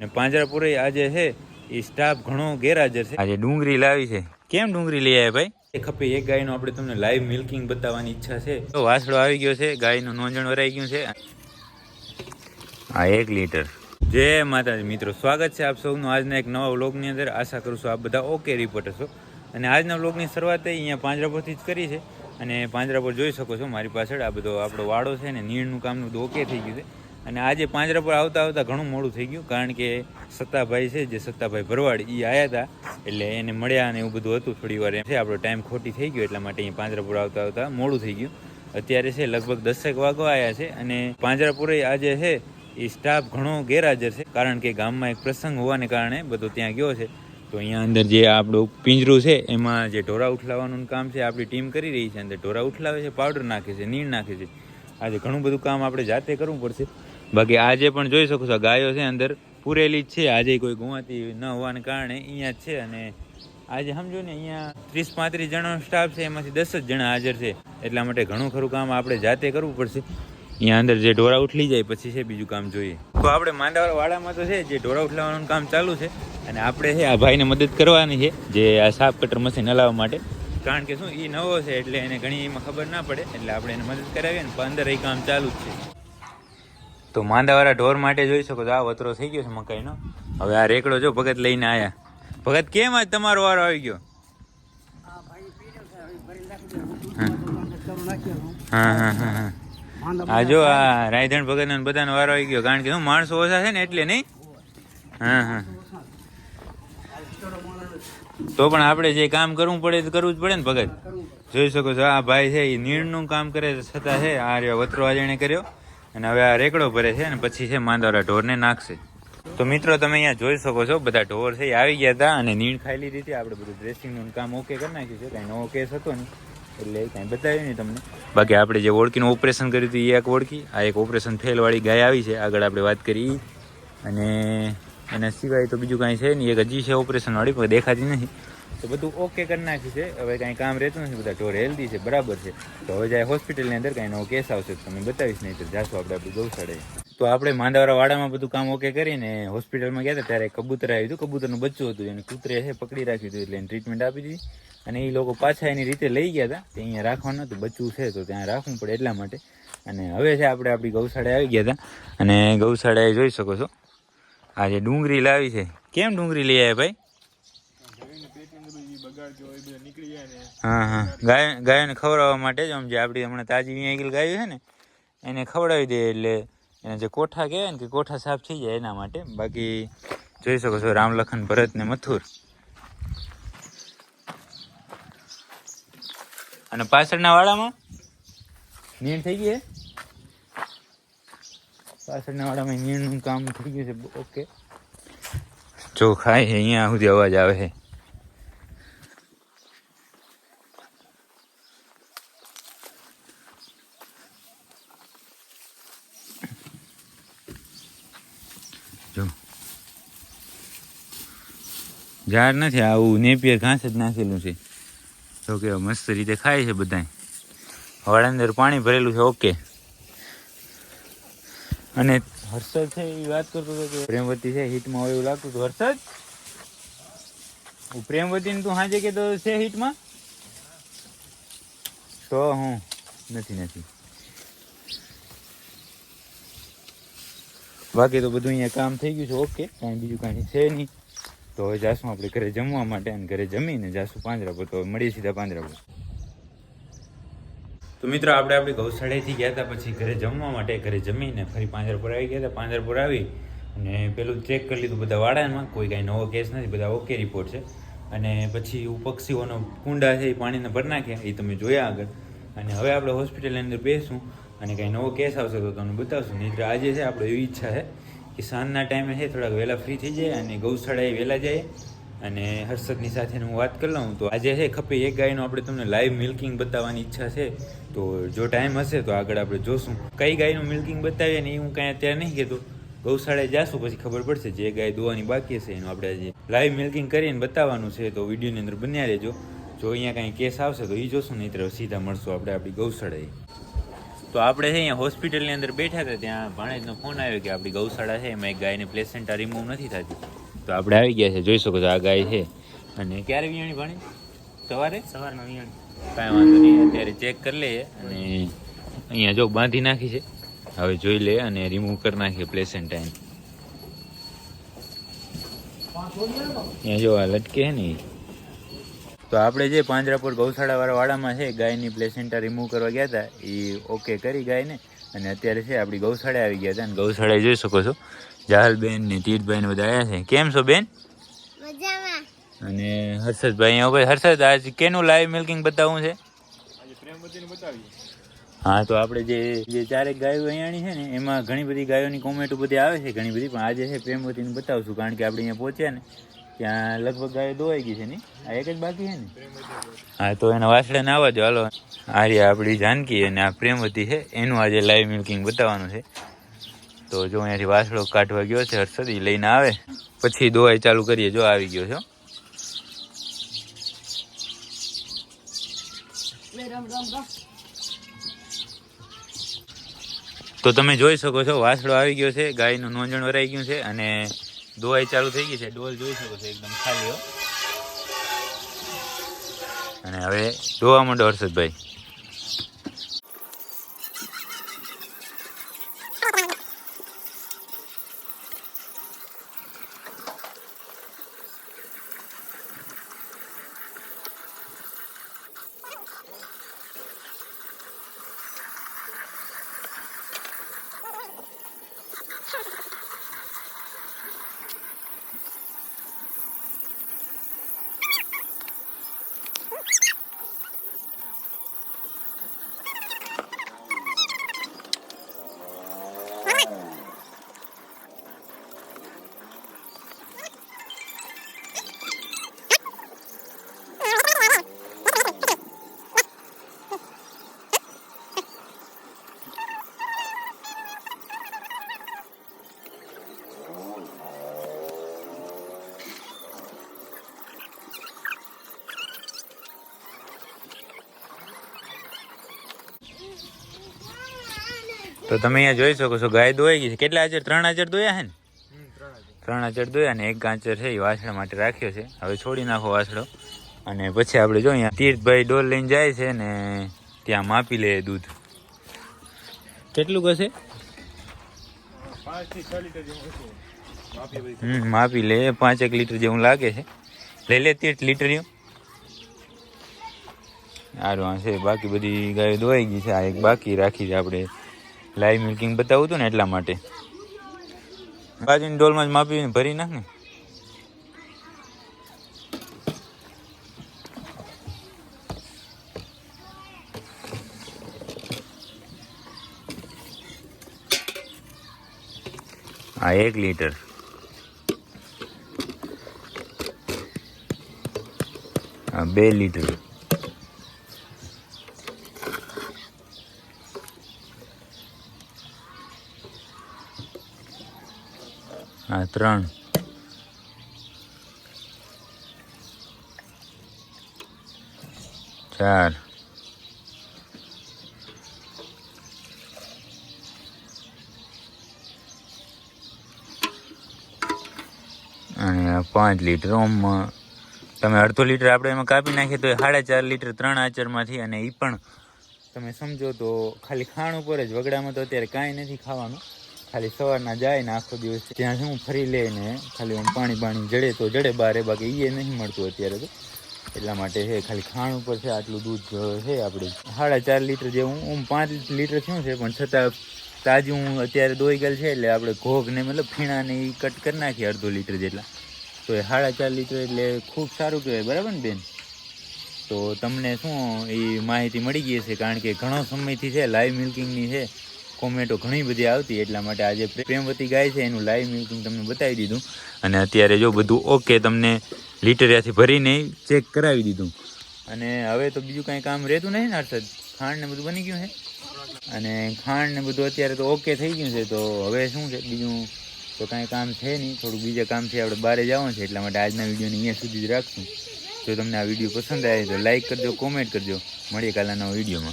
ને પાંજરાપુરે આજે છે એ સ્ટાફ ઘણો ગેરહાજર છે. આજે ડુંગળી લાવી છે. કેમ ડુંગળી લઈ આવ્યા ભાઈ? એ ખપે એક ગાયનું આપણે તમને લાઈવ મિલ્કિંગ બતાવવાની ઈચ્છા છે. તો વાસડો આવી ગયો છે ગાયનું નોંધણ વરાઈ ગયું છે. હા એક લીટર. જય માતાજી મિત્રો. સ્વાગત છે આપ સૌનું આજના એક નવા વ્લોગની અંદર. આશા કરું છું આપ બધા ઓકે રિપોર્ટર છો. અને આજના વ્લોગની શરૂઆત અહીંયા પાંજરાપુરથી જ કરી છે. અને પાંજરાપુર જોઈ શકો છો મારી પાછળ આ બધો આપણો વાડો છે ને નીણનું કામનું બધું ઓકે થઈ ગયું છે. અને આજે પાંજરાપુર આવતા આવતા ઘણું મોડું થઈ ગયું, કારણ કે સત્તાભાઈ છે, જે સત્તાભાઈ ભરવાડ એ આવ્યા હતા, એટલે એને મળ્યા અને એવું બધું હતું થોડી વાર. એમ છે, આપણો ટાઈમ ખોટી થઈ ગયો, એટલા માટે અહીંયા પાંજરાપુર આવતા આવતા મોડું થઈ ગયું. અત્યારે છે, લગભગ દસેક વાગો આવ્યા છે, અને પાંજરાપુરે આજે છે, એ સ્ટાફ ઘણો ગેરહાજર છે, કારણ કે ગામમાં એક પ્રસંગ હોવાને કારણે બધો ત્યાં ગયો છે. તો અહીંયા અંદર જે આપણું પિંજરું છે, એમાં જે ઢોરા ઉઠલાવવાનું કામ છે, આપણી ટીમ કરી રહી છે, અંદર ઢોરા ઉઠલાવે છે, પાવડર નાખે છે, નીણ નાખે છે. આજે ઘણું બધું કામ આપણે જાતે કરવું પડશે. બાકી આજે પણ જોઈ શકો છો ગાયો છે અંદર. પૂરેલી જ છે. આજે કોઈ ગુવાતી ન હોવાને કારણે અહીંયા છે અને આજે સમજો ને, અહીંયા ત્રીસ પાંત્રીસ જણાનો સ્ટાફ છે, એમાંથી દસ જ જણા હાજર છે. એટલા માટે ઘણું ખરું કામ આપણે જાતે કરવું પડશે. અહીંયા અંદર જે ઢોરા ઉઠલી જાય, પછી છે બીજું કામ જોઈએ. તો આપણે માંડાવાળા વાડામાં તો છે, જે ઢોરા ઉઠલાવાનું કામ ચાલુ છે. અને આપણે છે, આ ભાઈને મદદ કરવાની છે, જે આ સાફ કટર મશીન હલાવવા માટે. કારણ કે શું એ નવો છે એટલે એને ઘણી એમાં ખબર ના પડે. એટલે આપણે એને મદદ કરાવીએ ને પણ અંદર એ કામ ચાલુ જ છે. તો માંદાવાળા ઢોર માટે જોઈ શકો છો આ વતરો થઈ ગયો છે મકાઈનો. હવે આ રેકડો જો ભગત લઈને આયા. ભગત કેમ આજ તમારો વારો આવી ગયો? હા હા હા. હા આ જો આ રાયધણ ભગત બધાનો વારો આવી ગયો કારણ કે હું માણસો ઓછા છે ને એટલે નહીં? હા હા. તો પણ આપણે જે કામ કરવું પડે તો કરવું જ પડે ને ભગત? જોઈ શકો છો આ ભાઈ છે એ નીણનું કામ કરે છતાં છે આ રહ્યો વતરો આજે કર્યો. અને હવે આ રેકડો ભરે છે અને પછી છે માંદાવાળા ઢોરને નાખશે. તો મિત્રો, તમે અહીંયા જોઈ શકો છો, બધા ઢોર છે આવી ગયા હતા અને નીણ ખાઈ લીધી હતી. આપણે બધું ડ્રેસિંગનું કામ ઓકે કરી નાખ્યું છે, કાંઈ નવો કેસ હતો નહીં એટલે કાંઈ બતાવ્યું નહીં તમને. બાકી આપણે જે ઓળખીનું ઓપરેશન કર્યું હતું એ એક ઓળખી. આ એક ઓપરેશન ફેલવાળી ગાય આવી છે. આગળ આપણે વાત કરી અને એના સિવાય તો બીજું કાંઈ છે નહીં. એક હજી છે ઓપરેશન વાળી, પણ દેખાતી નથી. તો બધું ઓકે કરી નાખ્યું છે. હવે કાંઈ કામ રહેતું નથી, બધા ઢોર હેલ્ધી છે, બરાબર છે. તો હવે જાય હોસ્પિટલની અંદર કાંઈ નવો કેસ આવશે તો તમે બતાવીશ, નહીં તો જાશું આપણે આપણી ગૌશાળાએ તો આપણે માંદાવાળા વાડામાં બધું કામ ઓકે કરીને હોસ્પિટલમાં ગયા હતા, ત્યારે કબૂતર આવ્યું હતું, કબૂતરનું બચ્ચું હતું, એને કૂતરે છે, પકડી રાખ્યું હતું, એટલે એને ટ્રીટમેન્ટ આપી દીધી. અને એ લોકો પાછા એની રીતે લઈ ગયા હતા તે અહીંયા રાખવાનું હતું, બચ્ચું છે તો ત્યાં રાખવું પડે એટલા માટે. અને હવે છે આપણે આપણી ગૌશાળાએ આવી ગયા હતા. અને ગૌશાળાએ જોઈ શકો છો, આ જે ડુંગળી લાવી છે, કેમ ડુંગળી લઈ આવ્યા ભાઈ? હા હા. ખવડાવવા માટે જ આમ જે આપણી હમણાં તાજી અહીંયા આગળ ગાયું છે ને, એને ખવડાવી દે એટલે એને જે કોઠા કહેવાય ને કે કોઠા સાફ થઈ જાય એના માટે. બાકી જોઈ શકો છો રામલખન ભરત ને મથુર. અને પાછળના વાડામાં નીણ થઈ ગઈ? પાછળના વાડામાં નીણનું કામ થઈ ગયું છે. ઓકે. જો ખાય અહીંયા સુધી અવાજ આવે છે. જો ઝાડ નથી, આવું નેપિયર ઘાસ જ નાખેલું છે. તો કે મસ્ત રીતે ખાય છે બધા વાળા અંદર પાણી ભરેલું છે, ઓકે. અને હર્ષદ છે એ વાત કરતો હતો કે પ્રેમવતી છે, હિટમાં હોય એવું લાગતું હતું. હર્ષદ? પ્રેમવતીને તું સાંજે તો છે હિટમાં? તો હું, નથી નથી. બાકી તો બધું અહીંયા કામ થઈ ગયું છે. ઓકે કાંઈ બીજું કાંઈ છે નહીં. તો હવે જાશું આપણે ઘરે જમવા માટે અને ઘરે જમીને જાશું પાંજરાપુર તો મળીએ સીધા પાંજરા પર તો મિત્રો, આપણે આપણી ગૌશાળેથી ગયા હતા, પછી ઘરે જમવા માટે, ઘરે જમીને ફરી પાંજરપુર આવી ગયા હતા. પાંજરપુર આવી અને પેલું ચેક કરી લીધું બધા વાડામાં. કોઈ કાંઈ નવો કેસ નથી, બધા ઓકે રિપોર્ટ છે. અને પછી પક્ષીઓનો કુંડા છે, એ પાણીને ભરી નાખ્યા. એ તમે જોયા આગળ. અને હવે આપણે હોસ્પિટલની અંદર બેસું. અને કાંઈ નવો કેસ આવશે તો તમને બતાવશું. નહીં આજે છે, આપણે એવી ઈચ્છા છે કે સાંજના ટાઈમે છે, થોડાક વહેલા ફ્રી થઈ જાય અને ગૌશાળાએ વહેલા જાય. અને હર્ષદની સાથે હું વાત કરી લઉં તો આજે છે, ખપે એક ગાયનો આપણે તમને લાઈવ મિલ્કિંગ બતાવવાની ઈચ્છા છે. તો જો ટાઈમ હશે તો આગળ આપણે જોશું. કઈ ગાયનું મિલ્કિંગ બતાવીએ ને એ હું કાંઈ અત્યારે નહીં કહેતો. ગૌશાળાએ જાશું, પછી ખબર પડશે જે ગાય દોવાની બાકી હશે, એનું આપણે આજે લાઈવ મિલ્કિંગ કરીને બતાવવાનું છે, તો વિડીયોની અંદર બન્યા રહેજો. જો અહીંયા કાંઈ કેસ આવશે તો એ જોશું નહીં સીધા મળશું આપણે આપણી ગૌશાળાએ. તો આપણે છે અહીંયા હોસ્પિટલની અંદર બેઠા હતા ત્યાં ભાણેજનો ફોન આવ્યો કે આપણી ગૌશાળા છે એમાં એક ગાયની પ્લેસેન્ટા રિમૂવ નથી થતી. તો આપણે આવી ગયા છે જોઈ શકો છો આ ગાય છે. અને ક્યારે વિયાણી ભાણે સવારે? સવારમાં વિયાણી કાંઈ વાંધો નહીં અત્યારે ચેક કરી લઈએ. અને અહીંયા જો બાંધી નાખી છે હવે જોઈ લે અને રિમૂવ કરી નાખીએ પ્લેસેન્ટા અહીંયા જો આ લટકે છે ને. તો આપણે જે પાંજરાપુર ગૌશાળાવાળા વાડામાં છે ગાયની પ્લેસેન્ટા રિમૂવ કરવા ગયા હતા એ ઓકે કરી ગાયને. અને અત્યારે છે આપણી ગૌશાળા આવી ગયા હતા. અને ગૌશાળાએ જોઈ શકો છો જાહલબેન ને તીર્થભાઈ ને બધા આવ્યા છે. કેમ છો બેન? અને હર્ષદભાઈ અહીંયા ભાઈ હર્ષદ આજ કેનું લાઈવ મિલ્કિંગ બતાવવું છે? આજે પ્રેમવતીને બતાવીએ. હા તો આપણે જે જે ચારેક ગાયો અહીંયાની છે ને એમાં ઘણી બધી ગાયોની કોમેન્ટો બધી આવે છે ઘણી બધી પણ આજે છે પ્રેમવતીને બતાવશું કારણ કે આપણે અહીંયા પહોંચ્યા ને. ત્યાં લગભગ ગાયો દોવાઈ ગઈ છે ને? આ એક જ બાકી છે ને? હા, તો એના વાસળે ને આવવા દો. હાલો. આર્યા આપણી જાનકી અને આ પ્રેમવતી છે. એનું આજે લાઈવ મિલ્કિંગ બતાવવાનું છે. તો જો અહીંયાથી વાસળો કાઢવા ગયો છે, હર્ષદ લઈને આવે. પછી દોવાઈ ચાલુ કરીએ. જો આવી ગયો છે. તો તમે જોઈ શકો છો, વાસળો આવી ગયો છે. ગાયનું નોંધણ વરાઈ ગયું છે અને દોવાઈ ચાલુ થઈ ગઈ છે. ડોલ જોઈ શકો છો એકદમ ખાલી અને હવે ડોવામાં માંડો હર્ષદભાઈ તો તમે અહીંયા જોઈ શકો છો ગાય દોવાઈ ગઈ છે. કેટલા હાજર ત્રણ હાજર દોયા છે ને? ત્રણ હાજર દોયા અને એક ગાંચર છે એ વાસણા માટે રાખ્યો છે. હવે છોડી નાખો વાસડો અને પછી આપણે જો અહીંયા તીર્થભાઈ ડોલ લઈને જાય છે ને ત્યાં માપી લે દૂધ. કેટલું જેવું બધી હમ માપી લે. પાંચેક લીટર જેવું લાગે છે. લઈ લે તીર્થ લીટર સારું હા છે. બાકી બધી ગાયો દોવાઈ ગઈ છે. આ એક બાકી રાખી છે આપણે. લાઈવ મિલ્કિંગ બતાવું હતું ને એટલા માટે. બાજુની ડોલમાં જ માપી ભરી નાખ ને હા એક લીટર. હા બે લીટર. હા ત્રણ. ચાર. અને પાંચ લીટર ઓમમાં તમે અડધો લીટર આપણે એમાં કાપી નાખીએ તો સાડા ચાર લીટર ત્રણ આચરમાંથી અને એ પણ તમે સમજો તો ખાલી ખાણ ઉપર જ વગડામાં તો અત્યારે કાંઈ નથી ખાવાનું. ખાલી સવારના જાય ને આખો દિવસ ત્યાં શું ફરી લે ને ખાલી આમ પાણી પાણી જડે તો જડે, બારે બાકી એ નહીં મળતું અત્યારે તો. એટલા માટે છે ખાલી ખાણ ઉપર છે, આટલું દૂધ છે આપણે સાડા ચાર લીટર જેવું હું પાંચ લીટર થયું છે, પણ છતાં તાજું અત્યારે દોઈ ગયેલ છે એટલે આપણે ઘોગ ને મતલબ ફીણા ને એ કટ કરી નાખીએ અડધો લીટર જેટલા. તો એ સાડા ચાર લીટર એટલે ખૂબ સારું કહેવાય, બરાબર ને બેન? તો તમને શું એ માહિતી મળી ગઈ છે કારણ કે ઘણો સમયથી છે લાઈવ મિલ્કિંગની છે. કોમેન્ટો ઘણી બધી આવતી એટલા માટે આજે પ્રેમવતી ગાય છે, એનું લાઈવ મિલ્કિંગ તમને બતાવી દીધું. અને અત્યારે જો બધું ઓકે તમને લીટરિયાથી ભરીને ચેક કરાવી દીધું. અને હવે તો બીજું કાંઈ કામ રહેતું નહીં ને હર્ષદ? ખાંડ ને બધું બની ગયું છે? અને ખાંડ ને બધું અત્યારે તો ઓકે થઈ ગયું છે, તો હવે શું છે? બીજું તો કાંઈ કામ છે નહીં. થોડુંક બીજા કામથી આપણે બહાર જવાનું છે, એટલા માટે આજના વિડીયોને અહીંયા સુધી જ રાખશું. જો તમને આ વીડિયો પસંદ આવે તો લાઈક કરજો કોમેન્ટ કરજો. મળીએ કાલના વિડીયોમાં.